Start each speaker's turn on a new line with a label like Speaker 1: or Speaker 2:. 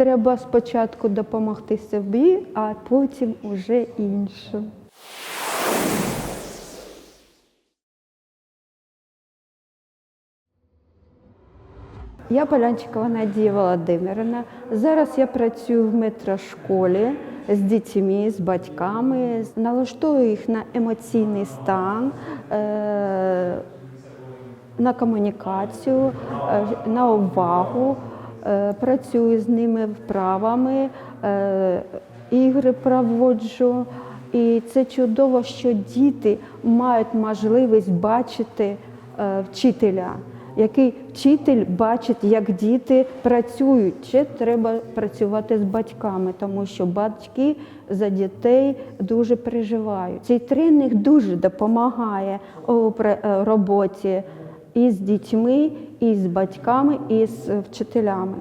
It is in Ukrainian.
Speaker 1: треба спочатку допомогти собі, а потім уже іншим. Я Полянчикова Надія Володимирівна. Зараз я працюю в метрошколі з дітьми, з батьками, налаштовую їх на емоційний стан, е, на комунікацію, е, на увагу. Е, Працюю з ними вправами, е, ігри проводжу. І це чудово, що діти мають можливість бачити е, вчителя, який вчитель бачить, як діти працюють. Ще треба працювати з батьками, тому що батьки за дітей дуже переживають. Цей тренінг дуже допомагає у роботі і з дітьми, і з батьками, і з вчителями.